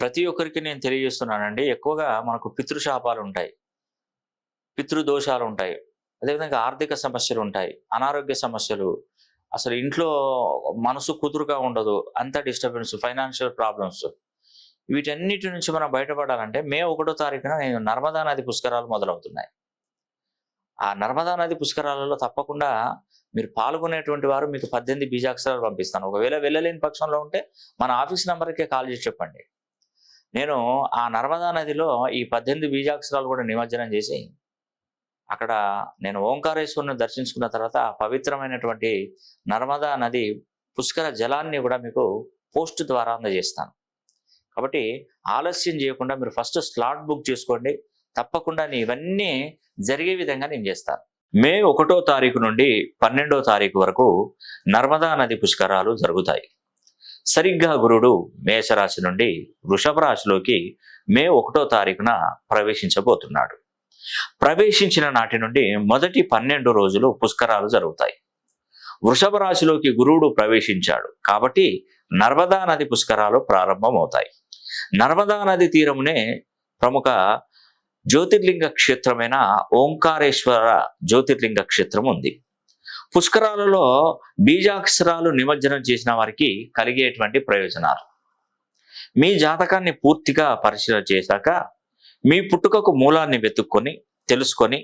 ప్రతి ఒక్కరికి నేను తెలియజేస్తున్నానండి ఎక్కువగా మనకు పితృశాపాలు ఉంటాయి పితృదోషాలు ఉంటాయి అదేవిధంగా ఆర్థిక సమస్యలు ఉంటాయి అనారోగ్య సమస్యలు అసలు ఇంట్లో మనసు కుదురుగా ఉండదు అంత డిస్టర్బెన్స్ ఫైనాన్షియల్ ప్రాబ్లమ్స్. వీటన్నిటి నుంచి మనం బయటపడాలంటే మే ఒకటో తారీఖున నేను నర్మదా నది పుష్కరాలు మొదలవుతున్నాయి. ఆ నర్మదా నది పుష్కరాలలో తప్పకుండా మీరు పాల్గొనేటువంటి వారు మీకు పద్దెనిమిది బీజాక్షరాలు పంపిస్తాను. ఒకవేళ వెళ్ళలేని పక్షంలో ఉంటే మన ఆఫీస్ నెంబర్కే కాల్ చేసి చెప్పండి. నేను ఆ నర్మదా నదిలో ఈ పద్దెనిమిది బీజాక్షరాలు కూడా నిమజ్జనం చేసి అక్కడ నేను ఓంకారేశ్వరుని దర్శించుకున్న తర్వాత పవిత్రమైనటువంటి నర్మదా నది పుష్కర జలాన్ని కూడా మీకు పోస్ట్ ద్వారా అందజేస్తాను. కాబట్టి ఆలస్యం చేయకుండా మీరు ఫస్ట్ స్లాట్ బుక్ చేసుకోండి. తప్పకుండా ఇవన్నీ జరిగే విధంగా నేను చేస్తాను. మే ఒకటో తారీఖు నుండి పన్నెండో తారీఖు వరకు నర్మదా నది పుష్కరాలు జరుగుతాయి. సరిగ్గా గురుడు మేషరాశి నుండి వృషభ రాశిలోకి మే ఒకటో తారీఖున ప్రవేశించబోతున్నాడు. ప్రవేశించిన నాటి నుండి మొదటి పన్నెండు రోజులు పుష్కరాలు జరుగుతాయి. వృషభ రాశిలోకి గురువుడు ప్రవేశించాడు కాబట్టి నర్మదా నది పుష్కరాలు ప్రారంభమవుతాయి. నర్మదా నది తీరమునే ప్రముఖ జ్యోతిర్లింగ క్షేత్రమైన ఓంకారేశ్వర జ్యోతిర్లింగ క్షేత్రం ఉంది పుష్కరాలలో బీజాక్షరాలు నిమజ్జనం చేసిన వారికి కలిగేటువంటి ప్రయోజనాలు. మీ జాతకాన్ని పూర్తిగా పరిశీలన చేశాక మీ పుట్టుకకు మూలాన్ని వెతుక్కొని తెలుసుకొని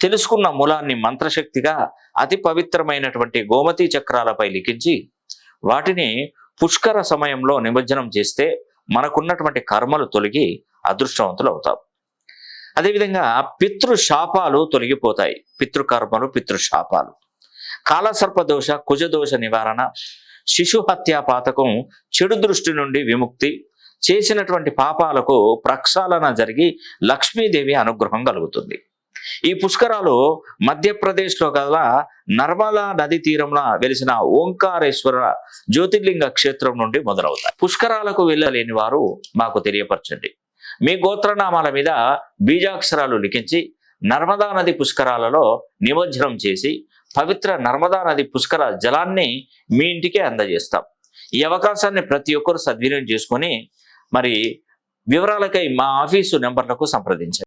తెలుసుకున్న మూలాన్ని మంత్రశక్తిగా అతి పవిత్రమైనటువంటి గోమతి చక్రాలపై లిఖించి వాటిని పుష్కర సమయంలో నిమజ్జనం చేస్తే మనకున్నటువంటి కర్మలు తొలగి అదృష్టవంతులు అవుతాం అదేవిధంగా పితృశాపాలు తొలగిపోతాయి. పితృకర్మలు పితృశాపాలు. కాలసర్పదోష కుజదోష నివారణ శిశు హత్యా పాతకం చెడు దృష్టి నుండి విముక్తి చేసినటువంటి పాపాలకు ప్రక్షాళన జరిగి లక్ష్మీదేవి అనుగ్రహం కలుగుతుంది. ఈ పుష్కరాలు మధ్యప్రదేశ్లో గల నర్మదా నది తీరంలో వెలిసిన ఓంకారేశ్వర జ్యోతిర్లింగ క్షేత్రం నుండి మొదలవుతాయి. పుష్కరాలకు వెళ్ళలేని వారు మాకు తెలియపరచండి. మీ గోత్రనామాల మీద బీజాక్షరాలు లిఖించి నర్మదా నది పుష్కరాలలో నిమజ్జనం చేసి పవిత్ర నర్మదా నది పుష్కర జలాన్ని మీ ఇంటికే అందజేస్తాం. ఈ అవకాశాన్ని ప్రతి ఒక్కరు సద్వినియోగం చేసుకొని మరి వివరాలకై మా ఆఫీసు నెంబర్లకు సంప్రదించండి.